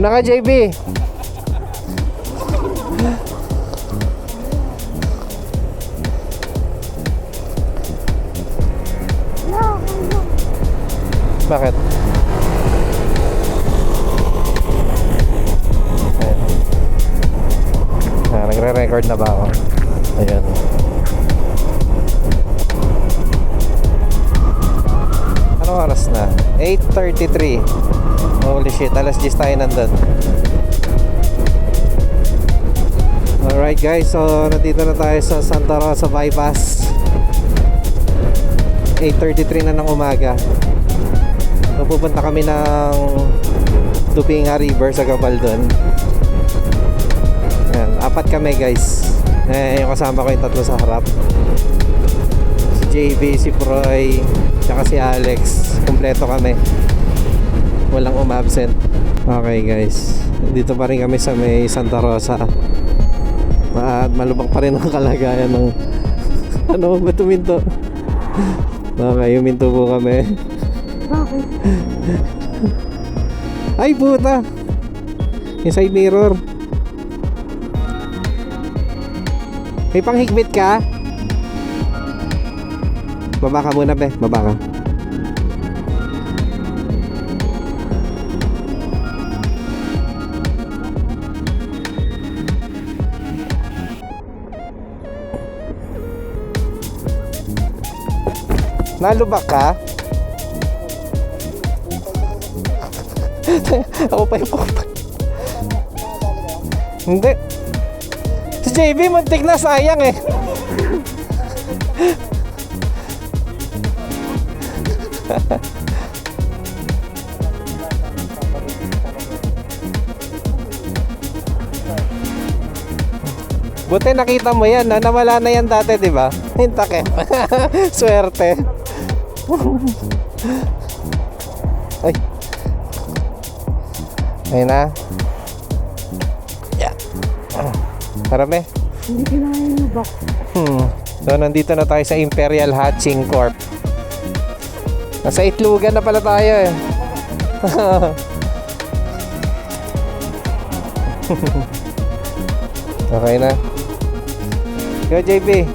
Una ka, JB. Bakit? Ayan. Ah, nagre-record na ba ako? Ayan. Anong oras na? 8.33 Holy shit, alas 10 tayo nandun. Alright guys, so nandito na tayo sa Santa Rosa Bypass. 8.33 na ng umaga. So pupunta kami ng Tupinga River sa Gabaldon Yan, apat kami guys. Eh, yung kasama ko yung tatlo sa harap. Si JB, si Proy tsaka si Alex. Kompleto kami walang umabsent. Okay guys. Dito pa rin kami sa may Santa Rosa. At malubak pa rin ang kalagayan ng ano ba tuminto okay huminto po kami. Bakit? ay puta! Yung side mirror. May panghigpit ka? Baba ka muna be. Baba ka Nalubak ka? Ako pa yung pupa. Hindi. Si JB, muntik na sayang eh. Buti nakita mo yan, na nawala na yan dati, di ba? Yung takip. Swerte. Ay. Ayun na. Yeah. Marami. Hindi kinain yung box. Hmm. So, nandito na tayo sa Imperial Hatching Corp. Nasa Itlugan na pala tayo eh. okay na. Go, JB.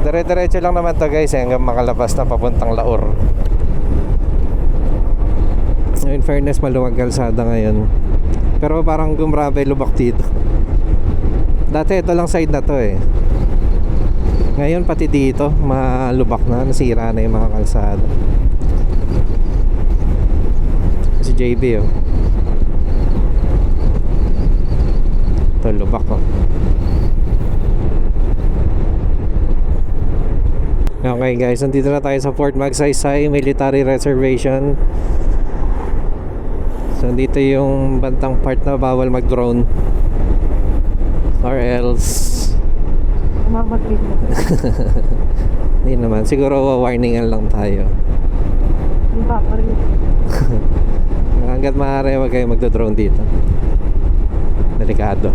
Dire-diretso lang naman to guys eh, hanggang makalabas na papuntang Laor. In fairness, maluwag kalsada ngayon. Pero parang gumrabe lubak dito. Dati ito lang side na to eh. Ngayon pati dito, malubak na, nasira na yung mga kalsada. Si JB oh. Ito lubak oh. Okay guys, nandito na tayo sa Fort Magsaysay Military Reservation. So dito yung bantang part na bawal mag-drone. Or else. Hindi naman. Siguro warningan lang tayo. Hanggat maaari wag kayo magdo-drone dito. Delikado.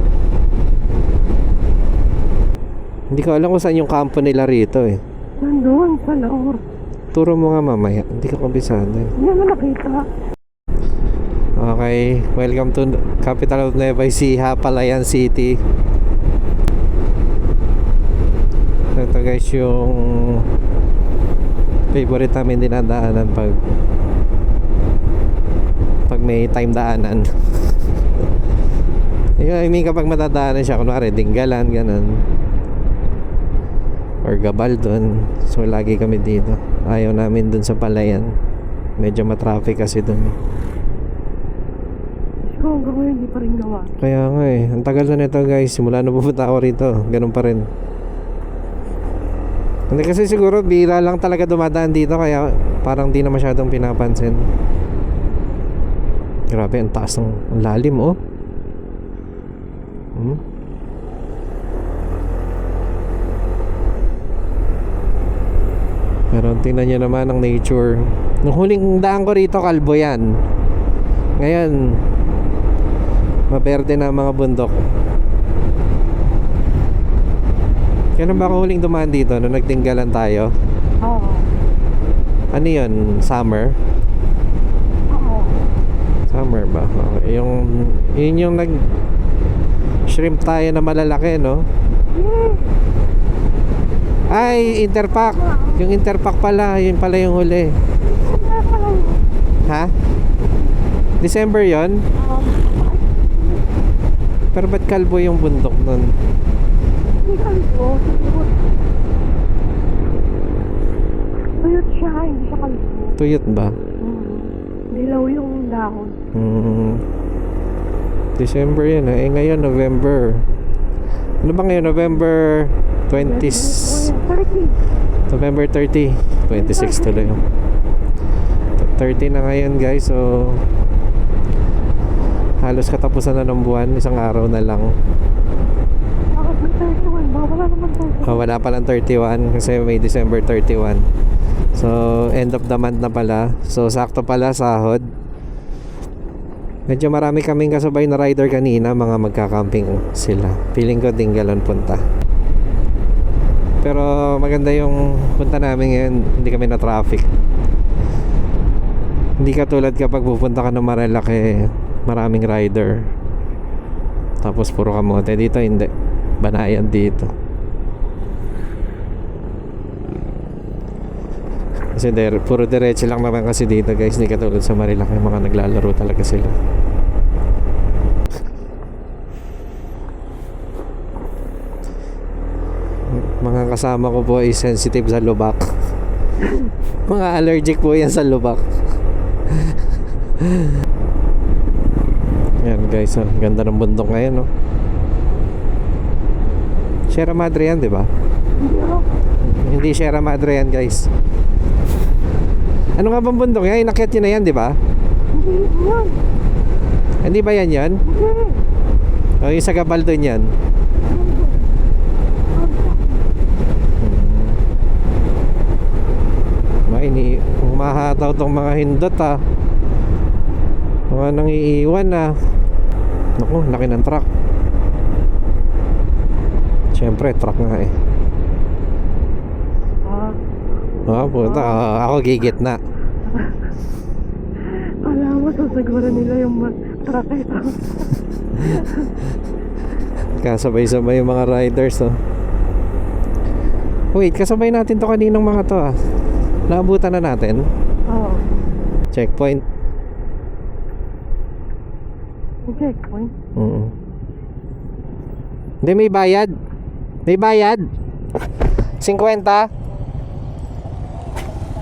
Hindi ko alam kung saan yung kampo nila rito eh Nandun sa laor. turo mo nga mamaya hindi ko kabisado eh. Hindi naman nakita. Okay, welcome to capital of Nueva Ecija, Palayan City. Ito guys yung favorite namin dinadaanan pag pag may time daanan. I mean kapag matadaanan siya, kunwari Dinggalan, ganun. Or Gabaldon. So lagi kami dito. Ayaw namin dun sa Palayan. Medyo matraffic kasi dun. Ikaw hanggang ngayon hindi pa rin gawa. Kaya nga eh, ang tagal na nito guys, simula na pupunta ako rito, ganun pa rin. Hindi kasi siguro bira lang talaga dumadaan dito kaya parang di na masyadong pinapansin. Grabe, ang taas ng lalim oh. Hmm? Pero tingnan nyo naman ang nature. Nung huling daan ko rito, kalbo yan. Ngayon, maberde na ang mga bundok. Kailan ba ako huling dumaan dito nung nagtinggalan tayo? Oo. Ano yun? Summer? Oo. Summer ba? Okay. Yung, yun yung nag shrimp tayo na malalaki, no? Yes. Ay, Interpack. Yung Interpack pala, yun pala yung huli. Ha? December yon Pero ba't kalbo yung bundok nun? hindi ka ito. Tuyot siya, hindi siya kalbo. Tuyot ba? Hmm. Dilaw yung dahon. Hmm. December yun eh. Eh ngayon, November. Ano ba ngayon? November 20... 30. November 30. 26 tuloy. 30 na ngayon guys. So, halos katapusan na ng buwan. Isang araw na lang. Bakit may 31? Baka wala naman 31. Oh, wala palang 31 kasi may December 31. So, end of the month na pala. So, sakto pala sahod. Medyo marami kaming kasabay na rider kanina, mga magkakamping sila. Feeling ko din galon punta. Pero maganda yung punta namin ngayon, hindi kami na traffic. Hindi katulad kapag pupunta ka ng Marilake, maraming rider. Tapos puro kamote. Dito hindi. Banayan dito. Kasi der, puro diretso lang naman kasi dito guys. Hindi katulad sa Marilaki. Mga naglalaro talaga sila. Mga kasama ko po ay sensitive sa lubak. Mga allergic po yan sa lubak. Yan guys, oh. ganda ng bundok ngayon, no? Sierra Madre yan, di ba? Hindi ako. Hindi Sierra Madre yan, guys. Ano nga bang bundok yan? Inakyat yun na yan, di ba? Hindi ba yan yan? Hindi. O yung sa Gabaldon yan? Umahataw tong mga hindot ah. Mga nang iiwan ah. Naku, laki ng truck. Siyempre, truck nga eh. Ah, Ah, puta. ah, ako gigit na. alam mo, sasagura nila yung truck ito. Kasabay-sabay yung mga riders, oh. Wait, kasabay natin to kaninang mga to, ah. Naabutan na natin. Oo. Checkpoint. Checkpoint. Oo. Hindi, may bayad. May bayad. 50.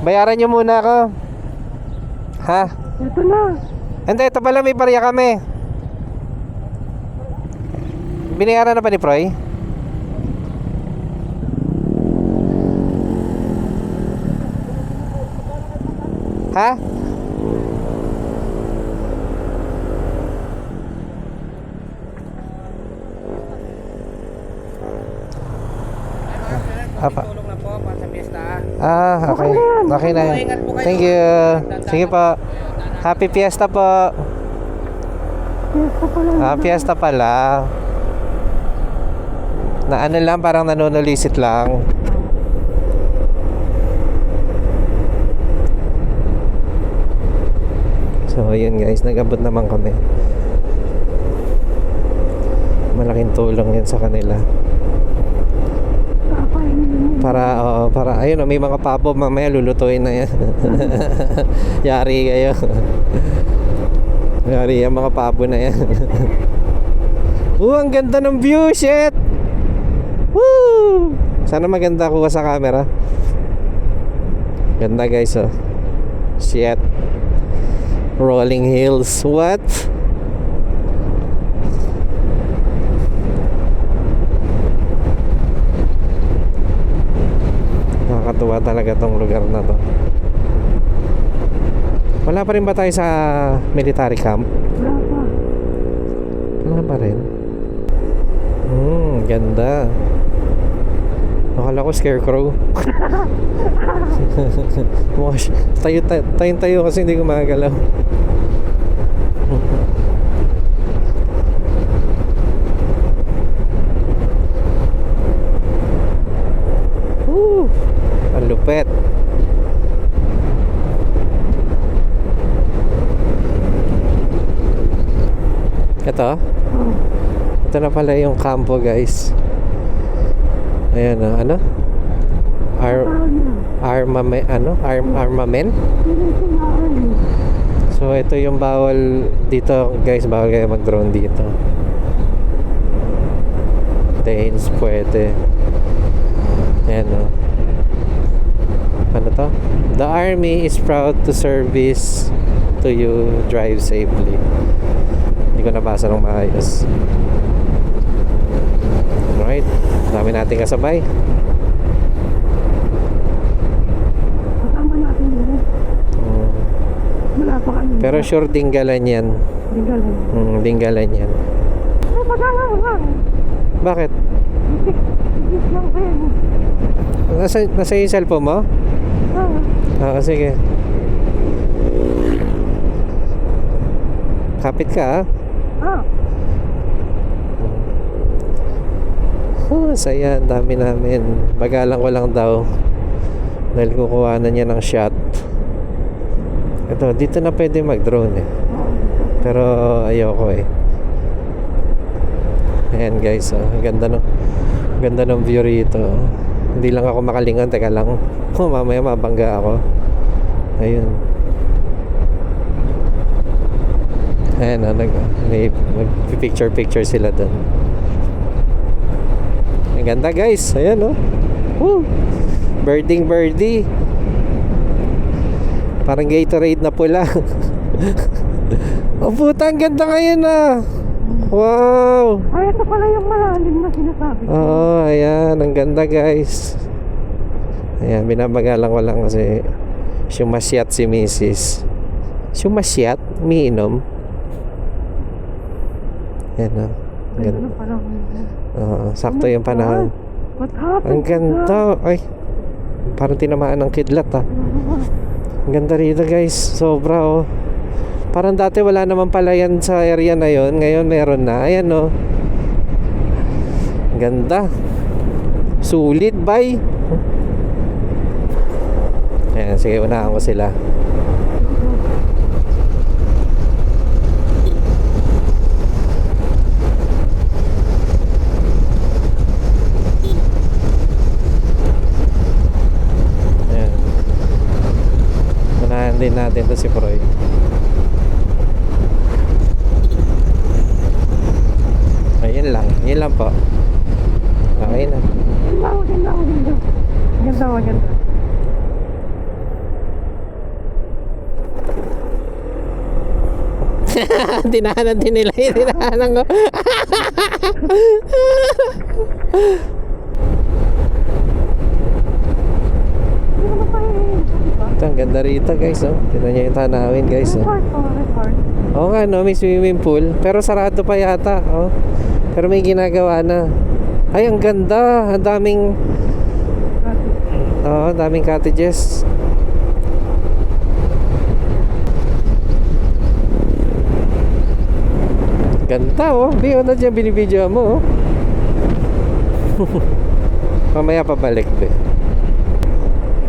Bayaran nyo muna ako. Ha? Ito na. Hindi, ito pala may barya kami. Binayaran na ba ni Proy? Ha? Apa? Tulong na po para sa piyesta. Ah, okay. Okay na yun. Thank you. Sige po. Happy Fiesta po. Ah, fiesta pala. Na ano lang, parang nanunulisit lang. So, ayun guys, nag-abot naman kami. Malaking tulong yan sa kanila. Yun. Para, oo, para, ayun, oh, may mga pabo, mamaya lulutuin na yan. Yari kayo. Yari yan, mga pabo na yan. Oo, ang ganda ng view, shit! Woo! Sana maganda kuha sa camera. Ganda guys, oh. Shit. Rolling hills. What? Nakakatuwa talaga tong lugar na to. Wala pa rin ba tayo sa military camp? Wala pa. Wala pa rin. Hmm, ganda. Akala ko scarecrow. Wash. tayo, tayo, tayo, tayo kasi hindi ko magalaw. Woo! Ang lupet. Ito? Ito na pala yung campo guys. Ayan oh, ano? Ar Tawag na. armame ano? Arm armament? Na. So ito yung bawal dito guys, bawal kayo mag-drone dito. Danes pwede. Ayan o. Ano to? The army is proud to service to you drive safely. Hindi ko nabasa ng maayos. Dami nating kasabay. Mm. Pa kami. Pero sure dinggalan yan. Hindi galing. Mm, dinggalan yan. Bakit? Nasa, nasa yung cellphone mo? Ah, Oo, sige. Kapit ka, ah. ah. Oh, saya. Ang dami namin. Bagalan ko lang daw. Dahil kukuha na niya ng shot. Ito, dito na pwede mag-drone eh. Pero ayoko eh. Ayan guys, oh. Ang ganda no. Ganda ng view rito. Hindi lang ako makalingan. Teka lang. Oh, mamaya mabangga ako. Ayun. Ayan, oh, nag, may, picture-picture sila doon. Ang ganda guys. Ayan oh. Woo! Birding birdie. Parang Gatorade na pula. oh puta, ang ganda ngayon ah. Wow! Ay, ito pala yung malalim na sinasabi ko. Oo, ayan. Ang ganda guys. Ayan, binabagalan ko lang kasi sumasyat si Mrs. Sumasyat? Umiinom? Ayan o. Ang Ganda ng panahon mo. Oo, sakto yung panahon. What happened? Ang ganda. Ay, parang tinamaan ng kidlat ah. Ang ganda rito guys. Sobra oh. Parang dati wala naman pala yan sa area na yon. Ngayon meron na. Ayan oh. Ganda. Sulit bay. Ayan, sige unahan ko sila. Ayan. Unahan din natin to si Proy. Ayun lang. Yun lang po. Okay na. Ganda, ganda, ganda. Ganda, ganda. Tinahanan din nila yun. Tinahanan ko. Hindi naman tayo eh. Diba? Ito, ang ganda rito guys. Oh. Tignan nyo yung tanawin guys. Oh. Resort, oh, resort. Oo nga no, may swimming pool. Pero sarado pa yata. Oh. Pero may ginagawa na. Ay, ang ganda. Ang daming, oo, ang daming cottages. Ganda oh. Di na dyan binibidyo mo oh. Mamaya pabalik be.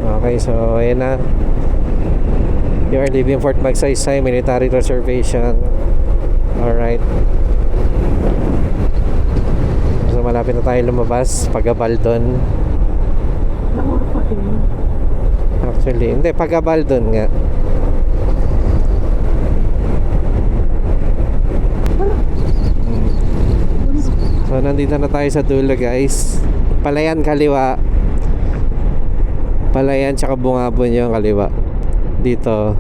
Okay, so ayan na. You are leaving Fort Magsaysay Military Reservation. Alright. So malapit na tayo lumabas. Pagabaldon. Lamor pa din. Actually, hindi. Pagabaldon nga. Mm. So nandito na tayo sa dulo guys. Palayan kaliwa. Palayan tsaka bungabon yung kaliwa. Dito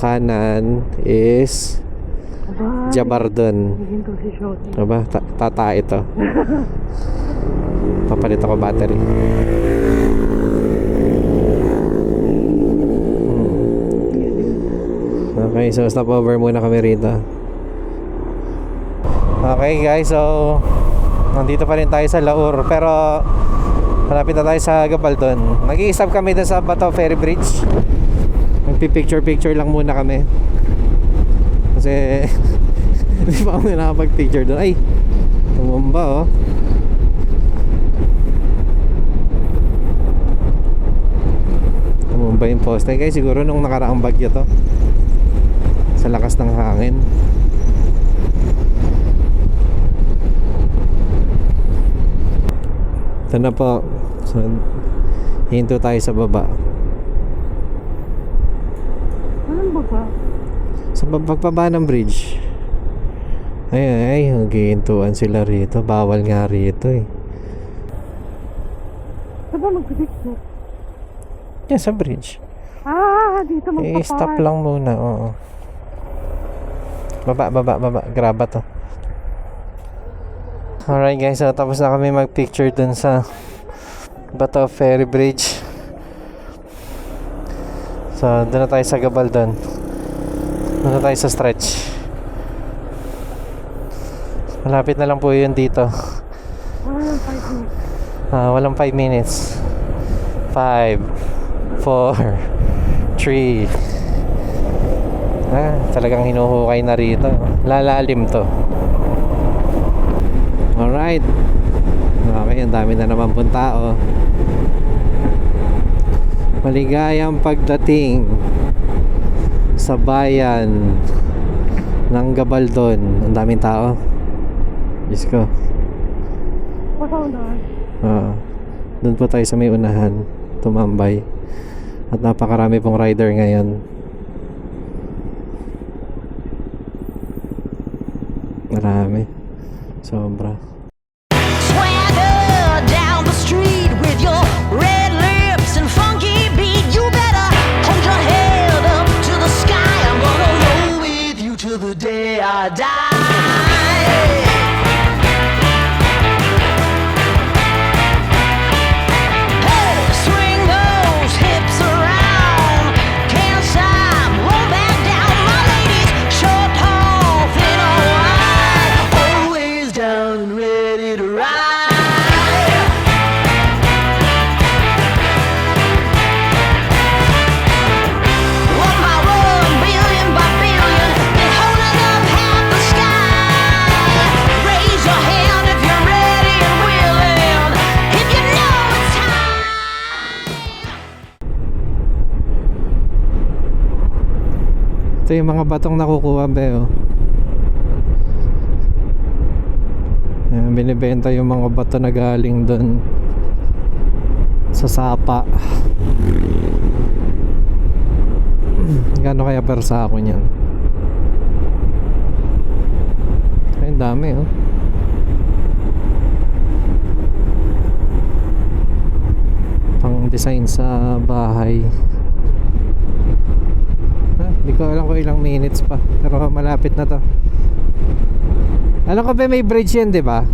kanan is Aba, Jabardon. Aba, ta- tata ito. Papalit ako battery. Hmm. Okay, so stop over muna kami rito. Okay guys, so nandito pa rin tayo sa Laur pero malapit na tayo sa Gabaldon. Nag-i-stop kami dun sa Bato Ferry Bridge. Magpi-picture-picture lang muna kami. Kasi hindi pa kami nakapag-picture doon. Ay, tumumba oh. Tumumba yung poste. Guys, siguro nung nakaraang bagyo to. Sa lakas ng hangin. Ito na po. So, hinto tayo sa baba. Anong ba ba? Sa pa- pagbaba ng bridge. Ay, ay, maghihintuan sila rito. Bawal nga rito eh. Saan ba magpipicture? Yan, sa bridge. Ah, dito magpapark. Eh, stop lang muna, oo. Baba, baba, baba. Graba to. Alright guys, so tapos na kami mag-picture dun sa Bato Ferry Bridge. So, doon na tayo sa Gabaldon. Doon na tayo sa stretch. Malapit na lang po yun dito. Wala lang five minutes. Ah, walang 5 minutes. 5 4 3 Ah, talagang hinuhukay na rito. Lalalim to. Alright. Okay, ang dami na naman pong tao. Maligayang pagdating sa bayan ng Gabaldon. Ang daming tao. Diyos ko. Oo. doon po tayo sa may unahan, tumambay. At napakarami pong rider ngayon. Marami. Sobra. Ito yung mga batong nakukuha, Beo. Ayan, binibenta yung mga bato na galing doon sa sapa. Gano'n kaya per sako niyan? Ay, dami, oh. Pang design sa bahay. Ah, Hindi ko alam kung ilang minutes pa. Pero malapit na to. Alam ko ba may bridge yan, di ba?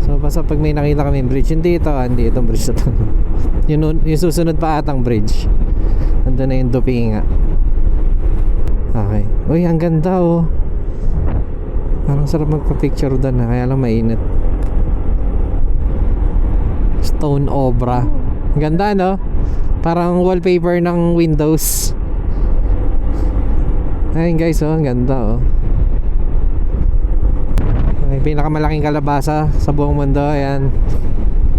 So basta pag may nakita kami bridge, hindi ito, ah, hindi itong bridge na to. nun- yung susunod pa atang bridge. Ando na yung Dupinga. Okay. Uy, ang ganda oh. Parang sarap magpa-picture doon na, kaya lang mainit. Stone Obra. Ang ganda no? Parang wallpaper ng Windows. Ayun guys, oh, ang ganda oh. May pinakamalaking kalabasa sa buong mundo, ayan.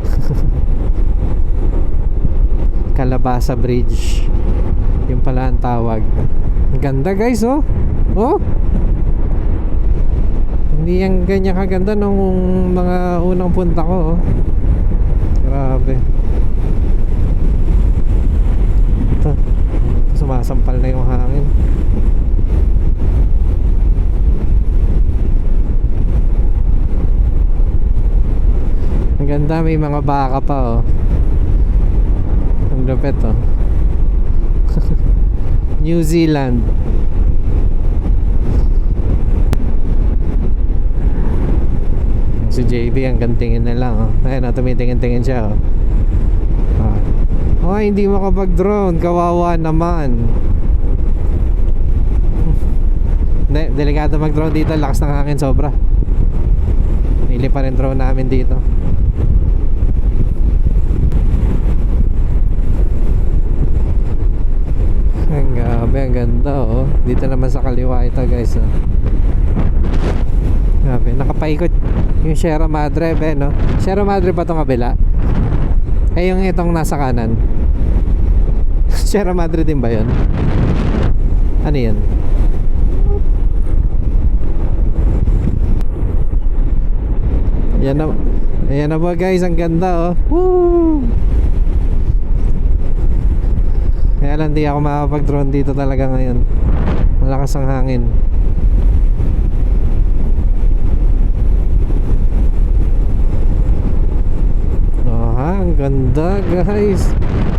Kalabasa Bridge. Yung pala ang tawag. Ganda guys, oh. Oh. Hindi yan ganyan kaganda nung mga unang punta ko, oh. Grabe. Ito. Sumasampal na yung hangin. Ganda, may mga baka pa oh. Ang lupit oh. New Zealand. Si JB ang gantingin na lang oh. Ayun oh, tumitingin-tingin siya oh. Oh, hindi makapag-drone. Kawawa naman. Hindi, delikado mag-drone dito. Lakas ng hangin sobra. Nili pa rin drone namin dito. Gabi, ang ganda oh. Dito naman sa kaliwa ito guys oh. Grabe, nakapaikot yung Sierra Madre, be, no? Sierra Madre ba itong kabila? Eh, yung itong nasa kanan. Sierra Madre din ba yun? Ano yan? Yan na, Ayan na po guys, ang ganda oh. Woo! Kaya lang di ako makapag-drone dito talaga ngayon. Malakas ang hangin. Oh, ang ganda guys.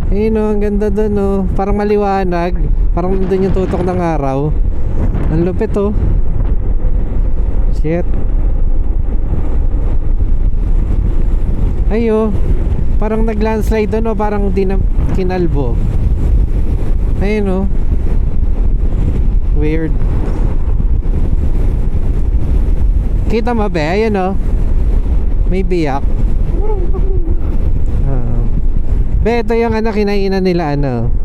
Ayun oh, ang ganda doon oh. Parang maliwanag. Parang nandun yung tutok ng araw. Ang lupit oh. Shit. Ayo. Parang nag-landslide doon oh. Parang di na kinalbo. Ayun oh. Weird. Kita mo ba? Ayun oh. May biyak. Ah. Be, ito yung ano, kinainan nila ano.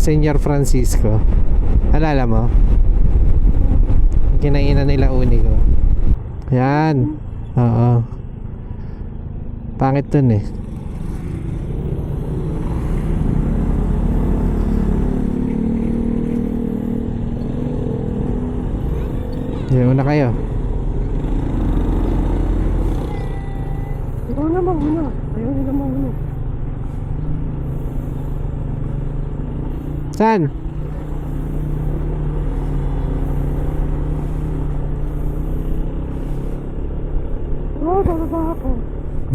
Senyor Francisco. Alala mo? Kinainan nila uni ko. Yan. Oo. Pangit dun eh. Yan, una kayo. Ikaw na mauna. Ayaw nila mauna. Saan? Oo, bababa ako.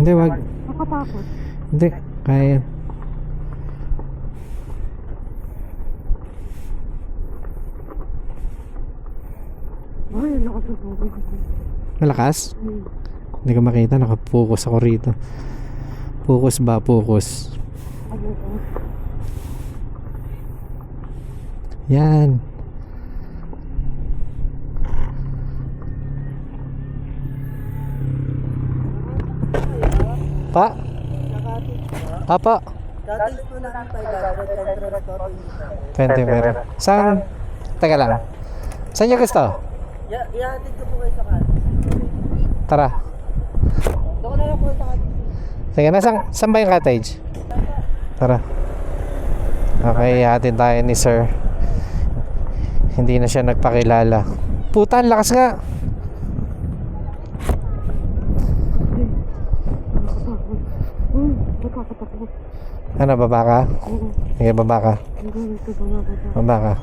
Hindi, wag. Nakatakot. Hindi, kaya Ay, lakas ng tubig. Malakas? Hmm. Hindi ko makita, nakapokus ako rito. Focus ba? Focus. Yan. Pa? Apa? 500 20 pero. Saan? Teka lang. Saan niyo gusto? Ya, ihatid ko po kayo sa kanto. Tara. Doon na lang po sa kanto. Sige, nasaan, saan ba yung cottage? Tara. Okay, hatin tayo ni sir. Hindi na siya nagpakilala. Puta, ang lakas nga. Ano, baba ka? Oo, Sige, baba ka. Baba ka.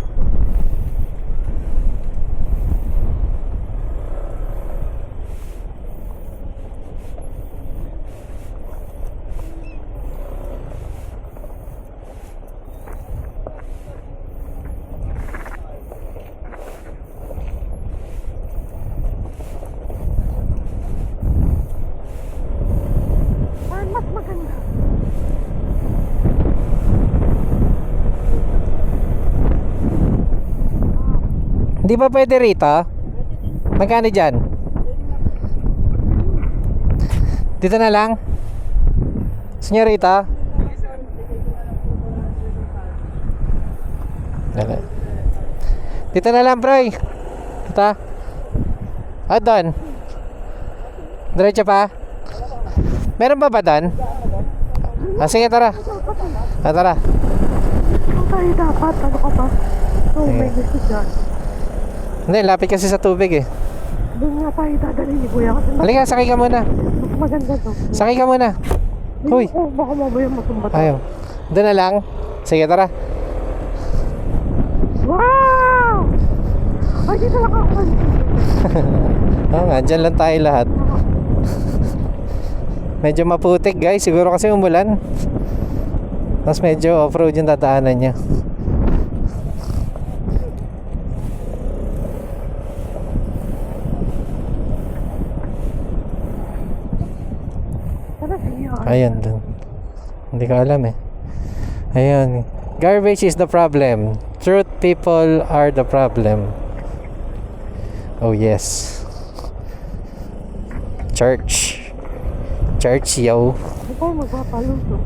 Hindi ba pwede rito? Magkano dyan? Dito na lang? Senyorita? Dito na lang, bro. Dito. Ah, doon. Diretso pa? Meron ba ba doon? Ah, sige, tara. Ah, tara. Saan tayo dapat? Ano ka ba? Oh, gusto dyan. Hindi, lapit kasi sa tubig eh. Doon nga tayo dadalhin ni Kuya kasi mas, Halika, sakay ka muna. mas maganda to. Sakay ka muna. Hoy. Ayoko, baka mamaya matumba tayo. Ayaw. Doon na lang. Sige, tara. Wow! Ay, dito lang ako. Oo nga, dyan lang tayo lahat. Medyo maputik guys, siguro kasi umulan. Tapos medyo off-road yung tataanan niya. Tara, Ayun dun. Hindi ko alam eh. Ayun. Garbage is the problem. Truth people are the problem. Oh yes. Church. Church, yo. Ikaw magpapaluto.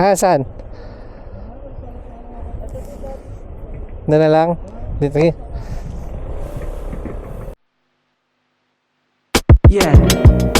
Ah, saan? Doon na lang? Dito Yeah.